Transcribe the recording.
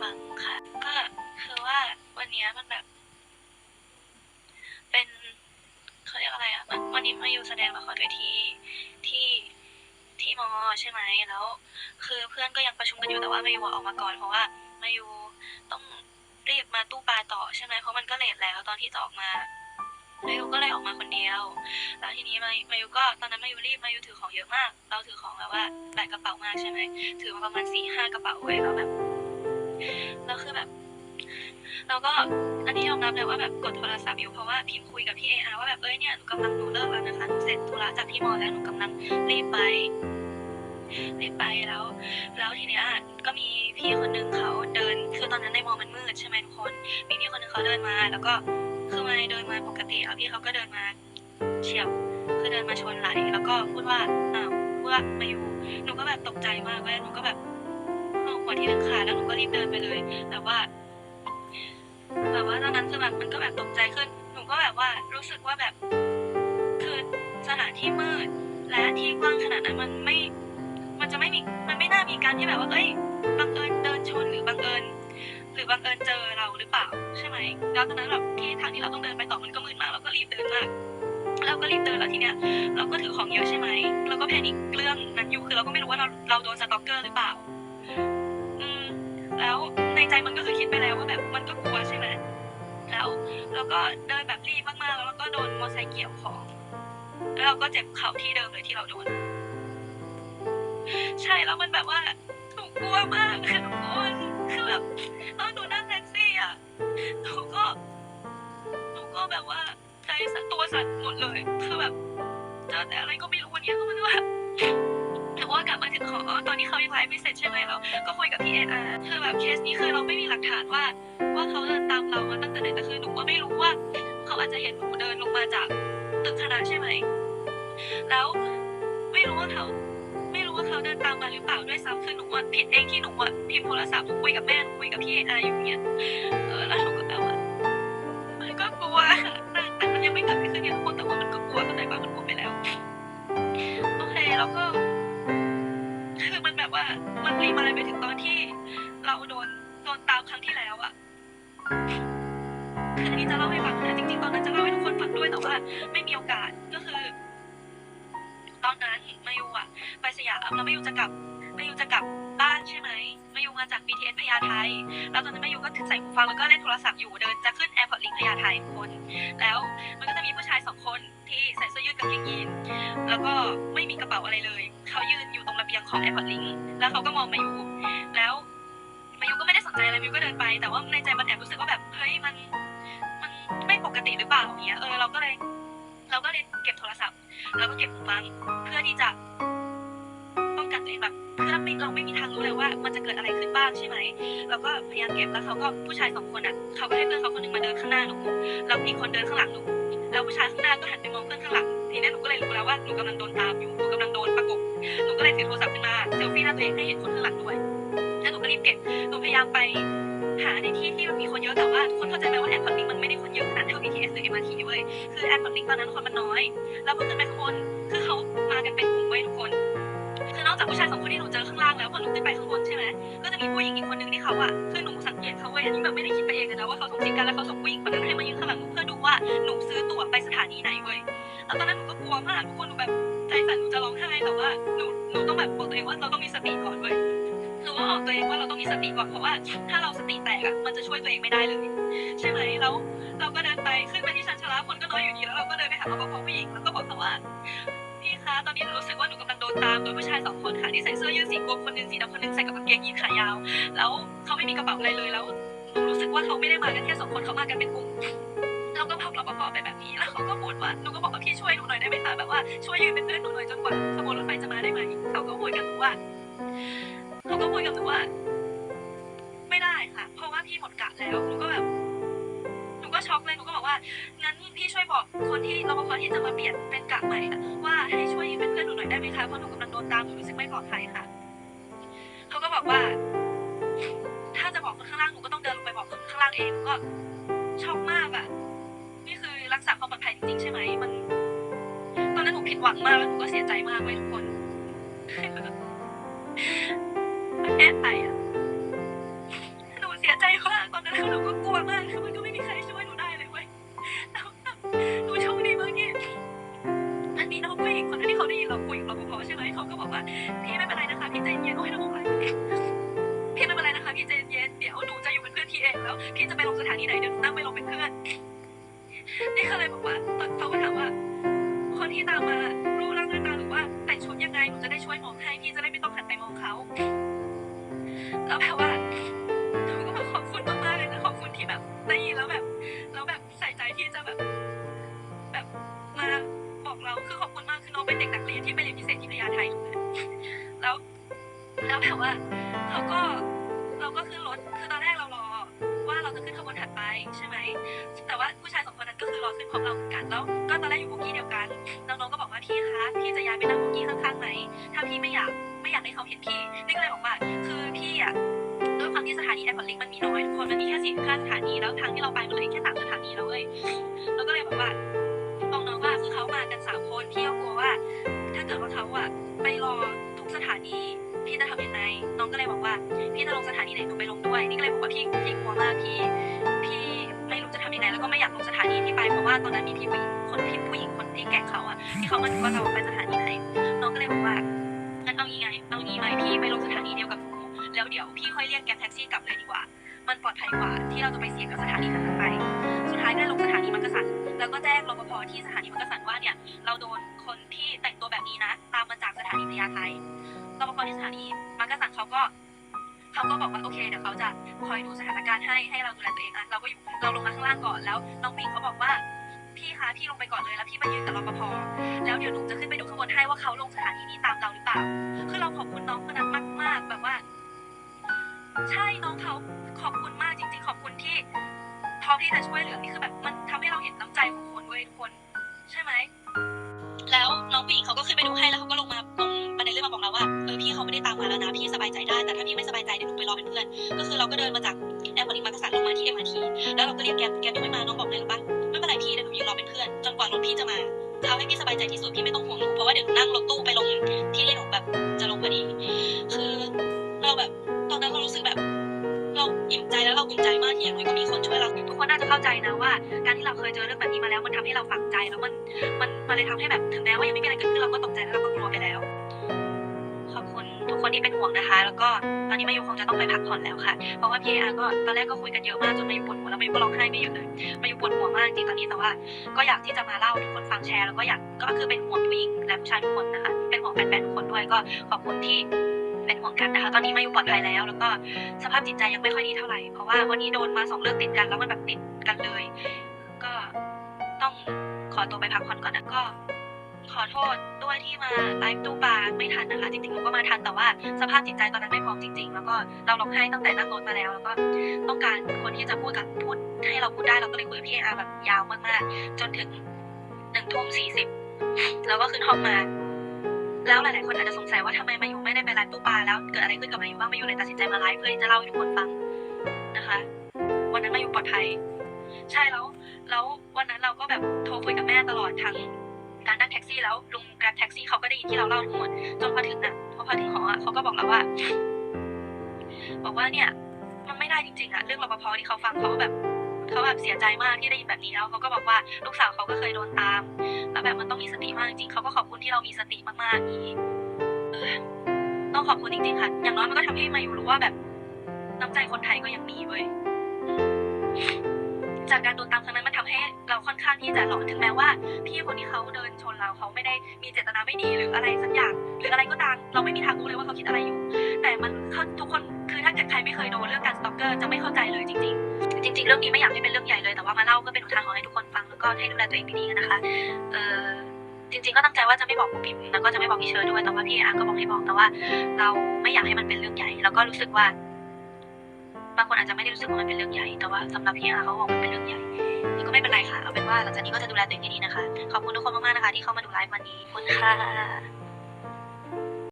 ฟังค่ะ ก็คือว่าวันนี้มันแบบ เป็นเขาเรียกอะไรอะมันวันนี้มาอยู่แสดงละครเวทีที่ที่มอใช่ไหมแล้ว คือเพื่อนก็ยังประชุมกันอยู่แต่ว่ามาอยู่ออกมาก่อนเพราะว่ามาอยู่ต้องรีบมาตู้ปลาต่อใช่ไหมเพราะมันก็เลทแล้วตอนที่จะออกมามายุก็เลยออกมาคนเดียว แล้วทีนี้มามายุก็ตอนนั้นมายุรีบมายุถือของเยอะมาก เราถือของแบบว่าแบกกระเป๋ามากใช่ไหมถือมาประมาณสี่ห้ากระเป๋าเว้ยแล้วแบบ เราก็อันนี้ยอมรับเลยว่าแบบกดโทรศัพท์อยู่เพราะว่าพิมพ์คุยกับพี่เออาว่าแบบเอ้ยเนี่ยหนูกำลังหนูเลิกแล้วนะคะหนูเสร็จธุระจากที่มอแล้วหนูกำลังรีบไปรีบไปแล้ว แล้วทีเนี้ยก็มีพี่คนนึงเขาเดิน คือตอนนั้นในมอมันมืดใช่ไหมทุกคน มีพี่คนนึงเขาเดินมา แล้วก็คือมาเดินมาปกติแล้วพี่เขาก็เดินมาเฉียวคือเดินมาชนไหลแล้วก็พูดว่าอ้าวพูดว่ามาอยู่หนูก็แบบตกใจมากเว้ยหนูก็แบบเอาหัวที่หนึ่งขาแล้วหนูก็รีบเดินไปเลยแต่ว่า แบบว่าตอนนั้นคือแบบมันก็แบบตกใจขึ้น หนูก็แบบว่ารู้สึกว่าแบบ คือสถานที่มืด และที่กว้างขนาดนั้นมันไม่ มันจะไม่มี มันไม่น่ามีการที่แบบว่า เอ้ย บังเอิญเดินชนหรือบังเอิญ หรือบังเอิญเจอเราหรือเปล่าใช่ไหม แล้วตอนนั้นแบบที่ทางที่เราต้องเดินไปต่อมันก็มืดมากเราก็รีบเดินมากเราก็รีบเดินแล้วทีเนี้ยเราก็ถือของเยอะใช่ไหมเราก็แพนิคเรื่องนั้นอยู่คือเราก็ไม่รู้ว่าเราเราโดนสต็อกเกอร์หรือเปล่า อืม แล้วในใจมันก็คือคิดไปแล้วว่าแบบมันก็ เราก็เดินแบบรีบมากๆ แล้วเราก็โดนมอเตอร์ไซค์เกี่ยวของ แล้วเราก็เจ็บเข่าที่เดิมเลยที่เราโดน ใช่แล้วมันแบบว่าหนูกลัวมากค่ะทุกคนคือแบบตอนหนูนั่งแท็กซี่อะหนูก็หนูก็แบบว่าใจสั่นตัวสั่นหมดเลย คือแบบเจอแต่อะไรก็ไม่รู้วันนี้ก็มันว่า แต่ว่ากลับมาถึงหอตอนนี้เขายังไลฟ์ไม่เสร็จใช่ไหมเราก็คุยกับพี่เอ็นอาร์คือแบบเคสนี้คือเราไม่มีหลักฐานว่า ว่าเขาเดินตามเรามาตั้งแต่ไหนแต่คือหนูก็ไม่รู้ว่า เขาอาจจะเห็นหนูเดินลงมาจากตึกคณะใช่ไหมแล้วไม่รู้ว่าเขาไม่รู้ว่าเขาเดินตามมาหรือเปล่าด้วยซ้ำคือหนูอะผิดเองที่หนูอะพิมพ์โทรศัพท์คุยกับแม่คุยกับพี่เออาอยู่อย่เงี้ยเออแล้วหนูก็แบบว่ามันก็กลัวค่ะแต่แต่มันยังไม่เกิดขึ้นเนี่ยทุกคนแต่ว่ามันก็กลัวเข้าใจป่ะมันกลัวไปแล้วโอเคแล้วก็ ว่ามันรีมายไปถึงตอนที่ เราโดนโดนตามครั้งที่แล้วอะคืออันนี้จะเล่าให้ฟังนะจริงๆ ตอนนั้นจะเล่าให้ทุกคนฟังด้วยแต่ว่าไม่มีโอกาสก็คือ ตอนนั้นมายูอะไปสยามแล้วมายูจะกลับมายูจะกลับบ้านใช่ไหม มาจาก BTS พญาไทแล้วตอนนั้นแมายูก็ใส่หูฟังแล้วก็เล่นโทรศัพท์อยู่เดินจะขึ้น Airport Link พญาไทคน แล้วมันก็จะมีผู้ชายสองคนที่ใส่เสื้อยืดกางเกงยีนแล้วก็ไม่มีกระเป๋าอะไรเลย เขายืนอยู่ตรงระเบียงของ Airport Link แล้วเขาก็มองมายูแล้วมายูก็ไม่ได้สนใจอะไรมายูก็เดินไป แต่ว่าในใจมันแอบรู้สึกว่าแบบเฮ้ยมันมันไม่ปกติหรือเปล่าอย่างเงี้ยเออเราก็เลยเราก็เลยเก็บโทรศัพท์ แล้วก็เก็บหูฟังเพื่อที่จะ องกันตัวเองแบบเพื่อไม่เราไม่มีทางรู้เลยว่า มันจะเกิดอะไรขึ้นบ้างใช่ไหมเราก็พยายามเก็บแล้วเขาก็ผู้ชายสองคนอะเขาก็ให้เพื่อนเขาคนหนึงมาเดินข้างหน้าหนูแล้วอีกคนเดินข้างหลังหนูแล้วผู้ชายข้างหน้าก็หันไปมองเพื่อนข้างหลังทีนี้หนูก็เลยรู้แล้วว่าหนูกำลังโดนตามอยู่หนูกำลังโดนประกบหนูก็เลยถือโทรศัพท์ขึ้นมาเซลฟี่หน้าตัวเองให้เห็นคนข้างหลังด้วยแล้วหนูก็รีบเก็บหนูพยายามไปหาในที่ที่มันมีคนเยอะแต่ว่าทุกคนเข้าใจไหมว่าแอร์พอร์ตลิงมันไม่ได้คนเยอะขนาดเท่า BTS หรือ MRT เว้ยคือแอร์พอร์ตลิงตอนนั้นคนมันน้อย แล้วพอขึ้นไปข้างบนคือเขามากันเป็นกลุ่มายสองคนที่หนูเจอข้างล่างแล้วพอหนูขึ้นไปข้างบนใช่ไหมก็จะมีผู้หญิงอีกคนนึงที่เขาอะคือหนูสังเกตเขาเว้ยอันนี้แบบไม่ได้คิดไปเองนะว่าเขาสงสัยกันแล้วเขาส่งผู้หญิงคนนั้นให้มายืนข้างหลังหนูเพื่อดูว่าหนูซื้อตั๋วไปสถานีไหนเว้ยแล้วตอนนั้นหนูก็กลัวมากทุกคนหนูแบบใจสั่นหนูจะร้องไห้แต่ว่าหนูหนูต้องแบบบอกตัวเองว่าเราต้องมีสติก่อนเว้ยหนูก็บอกตัวเองว่าเราต้องมีสติก่อนเพราะว่าถ้าเราสติแตกอะมันจะช่วยตัวเองไม่ได้เลยใช่ไหมแล้วเราก็เดินไปขึ้นไปที่ชั้นชลาคนก็น้อยอยู่ดีแล้วเราก็เดินไปหารปภผู้หญิงแล้วก็บอกเขาว่า คะ ตอนนี้หนูรู้สึกว่าหนูกำลังโดนตามโดยผู้ชายสองคนค่ะที่ใส่เสื้อยืดสีกรมคนหนึ่งสีดำคนหนึ่งใส่กับกางเกงยีนขายาว แล้วเขาไม่มีกระเป๋าอะไรเลยแล้วหนูรู้สึกว่าเขาไม่ได้มากันแค่สองคนเขามากันเป็นกลุ่มเราก็บอกรปภไปแบบนี้แล้วเขาก็พูดว่าหนูก็บอกว่าพี่ช่วยหนูหน่อยได้ไหมคะแบบว่าช่วยยืนเป็นเพื่อนหนูหน่อยจนกว่าขบวนรถไฟจะมาได้ไหมเขาก็พูดกับหนูว่าเขาก็พูดกับหนูว่า ไม่ได้ค่ะ เพราะว่าพี่หมดกะแล้วหนูก็แบบหนู งั้นพี่ช่วยบอกคนที่รปภที่จะมาเปลี่ยนเป็นกะใหม่อะว่าให้ช่วยเป็นเพื่อนหนูหน่อยได้ไหมคะ เพราะหนูกำลังโดนตามหนูรู้สึกไม่ปลอดภัยค่ะ เขาก็บอกว่า ถ้าจะบอกคนข้างล่างหนูก็ต้องเดินลงไปบอกคนข้างล่างเอง ก็ช็อกมากอะนี่คือรักษาความปลอดภัยจริงๆใช่ไหมมัน ตอนนั้นหนูผิดหวังมากแล้วหนูก็เสียใจมากเว้ยทุกคนแอบไปอะหนูหนูก็กลัวมากคือมันก็ไม่มี ผู้หญิงคนนั้นที่เขาได้ยินเราคุยกับราพอใช่ไหมเขาก็บอกว่าพี่ไม่เป็นไรนะคะพี่ใจเย็นโอ้ยน้องอะไรพี่ไม่เป็นไรนะคะพี่ใจเย็นเดี๋ยวหนูจะอยู่เป็นเพื่อนพี่เองแล้วพี่จะไปลงสถานีไหนเดี๋ยวหนูนั่งไปลงเป็นเพื่อนนี่ก็เลยบอกว่าเขาก็ถามว่า คนที่ตามมารูปร่างหน้าตาหรือว่าแต่งชุดยังไงหนูจะได้ช่วยมองให้พี่จะได้ไม่ต้องหันไปมองเขาแล้วแบบว่า แล้วแบบว่าเขาก็เราก็ขึ้นรถคือตอนแรกเรารอว่าเราจะขึ้นขบวนถัดไปใช่ไหมแต่ว่าผู้ชายสองคนนั้นก็คือรอขึ้นพร้อมเราเหมือนกันแล้วก็ตอนแรกอยู่โบกี้เดียวกันน้องๆก็บอกว่าพี่คะพี่จะย้ายไปนั่งโบกี้ข้างๆไหมถ้าพี่ไม่อยากไม่อยากให้เขาเห็นพี่นี่ก็เลยบอกว่าคือพี่อะด้วยความที่สถานีแอร์พอร์ตลิงมันมีน้อยทุกคนมันมีแค่สี่ห้าสถานีแล้วทางที่เราไปมันเลยแค่สามสถานีแล้วเว้ยเราก็เลยบอกว่าบอกน้องว่าคือเขามากันสามคนพี่ก็กลัวว่า ถ้าเกิดว่าเขาอะไปรอทุกสถานี พี่จะทำยังไงน้องก็เลยบอกว่าพี่จะลงสถานีไหนหนูไปลงด้วย นี่ก็เลยบอกว่าพี่พี่กลัวมากพี่พี่ไม่รู้จะทำยังไงแล้วก็ไม่อยากลงสถานีที่ไปเพราะว่าตอนนั้นมีพี่ผู้หญิงคนพี่ผู้หญิงคนที่แก๊งเขาอะที่เขามาดูว่าเราไปสถานีไหนน้องก็เลยบอกว่างั้นเอางี้ไงเอางี้ไหมพี่ไปลงสถานีเดียวกับหนูแล้วเดี๋ยวพี่ค่อยเรียกแก๊งแท็กซี่กลับเลยดีกว่า มันปลอดภัยกว่าที่เราจะไปเสี่ยงกับสถานีนั้นๆไป สุดท้ายก็เลยลงสถานีมักกะสันแล้วก็แจ้งรปภที่สถานีมักกะสันว่าเนี่ยเราโดนคนที่แต่งตัวแบบนี้นะ ตามมาจากสถานีพญาไท รปภที่สถานีมักกะสันเขาก็เขาก็บอกว่าโอเคเดี๋ยวเขาจะคอยดูสถานการณ์ให้ให้เราดูแลตัวเองอะเราก็อยู่เราลงมาข้างล่างก่อนแล้วน้องปิงเขาบอกว่าพี่คะพี่ลงไปก่อนเลยแล้วพี่มายืนกับรปภแล้วเดี๋ยวหนูจะขึ้นไปดูข้างบนให้ว่าเขาลงสถานีนี้ตามเราหรือเปล่าคือเราขอบคุณน้องคนนั้นมาก ๆ แบบว่า ใช่น้องเขาขอบคุณมากจริง ๆ ขอบคุณที่พร้อมที่จะช่วยเหลือนี่คือแบบมันทำให้เราเห็นน้ำใจของคนด้วยทุกคน ใช่ไหมแล้วน้องผู้หญิงเขาก็ขึ้นไปดูให้แล้วเขาก็ลงมา มาแล้วนะพี่สบายใจได้แต่ถ้าพี่ไม่สบายใจเดี๋ยวหนูไปรอเป็นเพื่อน ก็คือเราก็เดินมาจากแอร์พอร์ตลิงก์มักกะสันลงมาที่เอ็มอาร์ทีแล้วเราก็เรียกแกร็บแกร็บยังไม่มาน้องบอกเลยหรือปะไม่เป็นไรพี่เดี๋ยวหนูยืนรอเป็นเพื่อนจนกว่ารถพี่จะมาจะเอาให้พี่สบายใจที่สุดพี่ไม่ต้องห่วงหนูเพราะว่าเดี๋ยวหนูนั่งรถตู้ไปลงที่ที่หนูแบบจะลงพอดี คือเราแบบตอนนั้นเรารู้สึกแบบ เราอิ่มใจแล้วเราภูมิใจมากที่อย่างน้อยก็มีคนช่วยเราทุกคนน่าจะเข้าใจนะว่า การที่เราเคยเจอเรื่องแบบนี้มาแล้วมันทำให้เราฝังใจแล้วมันมันมันเลยทำให้แบบถึงแม้ว่ายังไม่มีอะไรเกิดขึ้นเราก็ตกใจแล้ว นี่เป็นห่วงนะคะ แล้วก็ตอนนี้มายูคงจะต้องไปพักผ่อนแล้วค่ะ เพราะว่าพี่อาก็ตอนแรกก็คุยกันเยอะมากจนมายูปวดหัวแล้วมายูก็ร้องไห้ไม่หยุดเลยมายูปวดหัวมากจริงตอนนี้แต่ว่า ก็อยากที่จะมาเล่าทุกคนฟังแชร์แล้วก็อยากก็คือเป็นห่วงผู้หญิงและผู้ชายทุกคนนะคะ เป็นห่วงแฟนๆทุกคนด้วยก็ขอบคุณที่เป็นห่วงกันนะคะ ตอนนี้มายูปลอดภัยแล้ว แล้วก็สภาพจิตใจยังไม่ค่อยดีเท่าไหร่ เพราะว่าวันนี้โดนมาสองเรื่องติดกันแล้วมันแบบติดกันเลย ก็ต้องขอตัวไปพักผ่อนก่อนนะก็ ขอโทษด้วยที่มาไลฟ์ตู้ปลาไม่ ทันนะคะ จริงๆหนูก็มาทันแต่ว่าสภาพจิตใจตอนนั้นไม่พร้อมจริง ๆ แล้วก็เราร้องไห้ตั้งแต่นั่งรถมาแล้ว แล้วก็ต้องการคนที่จะพูดกับพูดให้เราพูดได้เราก็เลยคุยกับพี่อาแบบยาวมากๆ จนถึงหนึ่งทุ่มสี่สิบแล้วก็ขึ้นห้องมา แล้วหลายๆคนอาจจะสงสัยว่าทำไมมายูไม่ได้ไปไลฟ์ตู้ปลาแล้วเกิดอะไรขึ้นกับมายูบ้างมายูเลยตัดสินใจมาไลฟ์เพื่อที่จะเล่าให้ทุกคนฟังนะคะ วันนั้นมายูปลอดภัย ใช่แล้วแล้ววันนั้นเราก็แบบโทรคุยกับแม่ตลอดทั้ง การนั่งแท็กซี่แล้วลุงแกร็บแท็กซี่เขาก็ได้ยินที่เราเล่าทั้งหมดจนพอถึงอะพอพอถึงหออะเขาก็บอกเราว่า บอกว่าเนี่ย มันไม่ได้จริงๆอะเรื่องรปภที่เขาฟังเขาแบบเขาแบบเสียใจมากที่ได้ยินแบบนี้แล้วเขาก็บอกว่าลูกสาวเขาก็เคยโดนตามแล้วแบบมันต้องมีสติมากจริงๆเขาก็ขอบคุณที่เรามีสติมากๆนี้ต้องขอบคุณจริงๆค่ะ อย่างน้อยมันก็ทำให้มาอยู่รู้ว่าแบบน้ำใจคนไทยก็ยังมีเว้ยจากการโดนตามครั้งนั้นมัน ทำให้เราค่อนข้างที่จะหลอนถึงแม้ว่า พี่คนที่เขาเดินชนเราเขาไม่ได้มีเจตนาไม่ดีหรืออะไรสักอย่าง หรืออะไรก็ตามเราไม่มีทางรู้เลยว่าเขาคิดอะไรอยู่ แต่มันเขาทุกคนคือถ้าเกิดใครไม่เคยโดนเรื่องการสตอกเกอร์จะไม่เข้าใจเลยจริง ๆ จริง ๆ เรื่องนี้ไม่อยากให้เป็นเรื่องใหญ่เลยแต่ว่ามาเล่าก็เป็นอุทาหรณ์ให้ทุกคนฟังแล้วก็ให้ดูแลตัวเองดีๆกันนะคะเออจริงๆก็ตั้งใจว่าจะไม่บอกพิมพ์แล้วก็จะไม่บอกพี่เชิญด้วยแต่ว่าพี่อาก็บอกให้บอกแต่ว่า เราไม่อยากให้มันเป็นเรื่องใหญ่แล้วก็รู้สึกว่า บางคนอาจจะไม่ได้รู้สึกว่ามันเป็นเรื่องใหญ่ แต่ว่าสำหรับพี่อาเขาบอกมันเป็นเรื่องใหญ่นี่ก็ไม่เป็นไรค่ะ เอาเป็นว่าหลังจากนี้ก็จะดูแลตัวเองให้ดีนะคะ ขอบคุณทุกคนมากๆนะคะ ที่เข้ามาดูไลฟ์วันนี้ขอบคุณค่ะ